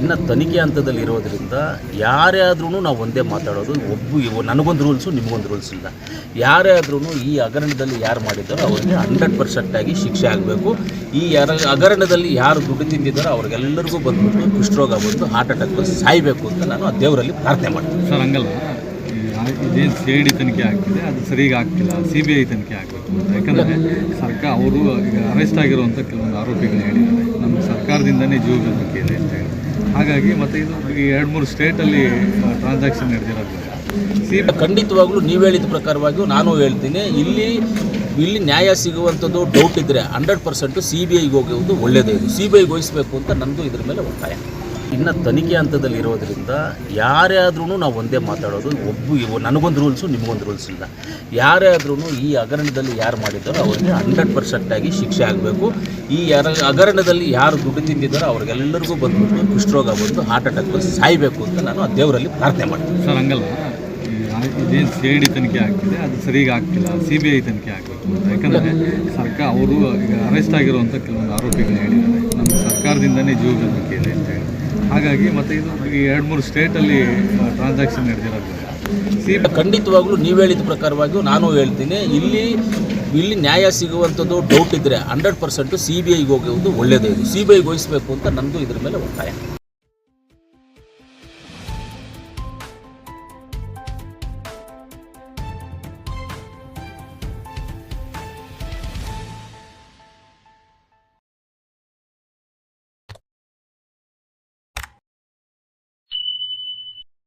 ಇನ್ನು ತನಿಖೆ ಹಂತದಲ್ಲಿ ಇರೋದರಿಂದ ಯಾರೇ ಆದ್ರೂ ನಾವು ಒಂದೇ ಮಾತಾಡೋದು, ಒಬ್ಬ ನನಗೊಂದು ರೂಲ್ಸು ನಿಮಗೊಂದು ರೂಲ್ಸ್ ಇಲ್ಲ. ಯಾರೇ ಆದ್ರೂ ಈ ಹಗರಣದಲ್ಲಿ ಯಾರು ಮಾಡಿದ್ದಾರೋ ಅವರಿಗೆ ಹಂಡ್ರೆಡ್ ಪರ್ಸೆಂಟಾಗಿ ಶಿಕ್ಷೆ ಆಗಬೇಕು. ಈ ಯಾರ, ಹಗರಣದಲ್ಲಿ ಯಾರು ದುಡ್ಡು ತಿಂದಿದ್ದಾರೋ ಅವ್ರಿಗೆಲ್ಲರಿಗೂ ಬಂದ್ಬಿಟ್ಟು ಕುಷ್ಠರೋಗ ಬಂದು ಹಾರ್ಟ್ ಅಟ್ಯಾಕ್ ಬಂದು ಸಾಯಬೇಕು ಅಂತ ನಾನು ಆ ದೇವರಲ್ಲಿ ಪ್ರಾರ್ಥನೆ ಮಾಡ್ತೀನಿ. ಸರ್, ಹಂಗಲ್ಲ. ಇದೇನು ಸಿ ಐ ಡಿ ತನಿಖೆ ಆಗ್ತಿದೆ, ಅದು ಸರಿಯಾಗಿ ಆಗ್ತಿಲ್ಲ ಸಿ ಬಿ ಐ ತನಿಖೆ ಆಗಬೇಕು ಯಾಕಂದರೆ ಸರ್ಕಾರ ಅವರು ಈಗ ಅರೆಸ್ಟ್ ಆಗಿರುವಂಥ ಕೆಲವೊಂದು ಆರೋಪಿಗಳು ಹೇಳಿದ್ದಾರೆ. ಸರ್ಕಾರದಿಂದನೇ ಜೀವ ಬೆದರಿಕೆ ಇದೆ ಅಂತ ಹೇಳಿ. ಹಾಗಾಗಿ ಮತ್ತು ಇದು ಈ ಎರಡು ಮೂರು ಸ್ಟೇಟಲ್ಲಿ ಟ್ರಾನ್ಸಾಕ್ಷನ್ ಈಗ ಖಂಡಿತವಾಗ್ಲೂ ನೀವು ಹೇಳಿದ ಪ್ರಕಾರವಾಗಿಯೂ ನಾನು ಹೇಳ್ತೀನಿ. ಇಲ್ಲಿ ಇಲ್ಲಿ ನ್ಯಾಯ ಸಿಗುವಂಥದ್ದು ಡೌಟ್ ಇದ್ದರೆ ಹಂಡ್ರೆಡ್ ಪರ್ಸೆಂಟು ಸಿ ಬಿ ಐಗೆ ಹೋಗುವುದು ಒಳ್ಳೆಯದೇ ಇದು ಸಿ ಬಿ ಐಗೆ ವಹಿಸಬೇಕು ಅಂತ ನನ್ನದು ಇದ್ರ ಮೇಲೆ ಒತ್ತಾಯ. ಇನ್ನು ತನಿಖೆ ಹಂತದಲ್ಲಿ ಇರೋದರಿಂದ ಯಾರೇ ಆದ್ರೂ ನಾವು ಒಂದೇ ಮಾತಾಡೋದು, ಒಬ್ಬ ನನಗೊಂದು ರೂಲ್ಸು, ನಿಮಗೊಂದು ರೂಲ್ಸ್ ಇಲ್ಲ. ಯಾರೇ ಆದ್ರೂ ಈ ಹಗರಣದಲ್ಲಿ ಯಾರು ಮಾಡಿದ್ದಾರೋ ಅವರಿಗೆ ಹಂಡ್ರೆಡ್ ಪರ್ಸೆಂಟಾಗಿ ಶಿಕ್ಷೆ ಆಗಬೇಕು. ಈ ಯಾರ, ಹಗರಣದಲ್ಲಿ ಯಾರು ದುಡ್ಡು ತಿಂದಿದ್ದಾರೋ ಅವ್ರಿಗೆಲ್ಲರಿಗೂ ಬಂದ್ಬಿಟ್ಟು ಕುಷ್ಠರೋಗ ಬಂದು ಹಾರ್ಟ್ ಅಟ್ಯಾಕ್ ಬಂದು ಸಾಯಬೇಕು ಅಂತ ನಾನು ಆ ದೇವರಲ್ಲಿ ಪ್ರಾರ್ಥನೆ ಮಾಡ್ತೀನಿ. ಸರ್, ಹಂಗಲ್ಲ. ಇದೇನು ಸಿ ಐ ಡಿ ತನಿಖೆ ಆಗ್ತಿದೆ, ಅದು ಸರಿಯಾಗಿ ಆಗ್ತಿಲ್ಲ, ಸಿ ಬಿ ಐ ತನಿಖೆ ಆಗಬೇಕು ಅಂತ. ಯಾಕಂದರೆ ಸರ್ಕಾರ ಅವರು ಈಗ ಅರೆಸ್ಟ್ ಆಗಿರುವಂಥ ಕೆಲವೊಂದು ಆರೋಪಿಗಳು ಹೇಳಿದ್ದಾರೆ. ಸರ್ಕಾರದಿಂದನೇ ಜೀವ ಬೆದರಿಕೆ ಇದೆ ಹಾಗಾಗಿ ಮತ್ತೆ ಇದು ಈ ಎರಡು ಮೂರು ಸ್ಟೇಟಲ್ಲಿ ಟ್ರಾನ್ಸಾಕ್ಷನ್ ನಡೆದಿರೋದ್ರಿಂದ ಸಿ ಖಂಡಿತವಾಗ್ಲೂ ನೀವು ಹೇಳಿದ ಪ್ರಕಾರವಾಗಿಯೂ ನಾನು ಹೇಳ್ತೀನಿ. ಇಲ್ಲಿ ಇಲ್ಲಿ ನ್ಯಾಯ ಸಿಗುವಂಥದ್ದು ಡೌಟ್ ಇದ್ದರೆ ಹಂಡ್ರೆಡ್ ಪರ್ಸೆಂಟು ಸಿ ಬಿ ಐಗೆ ಹೋಗುವುದು ಒಳ್ಳೆಯದೇ ಇದು ಸಿ ಬಿ ಐಗೆ ವಹಿಸಬೇಕು ಅಂತ ನನ್ನದು ಇದ್ರ ಮೇಲೆ ಒತ್ತಾಯ.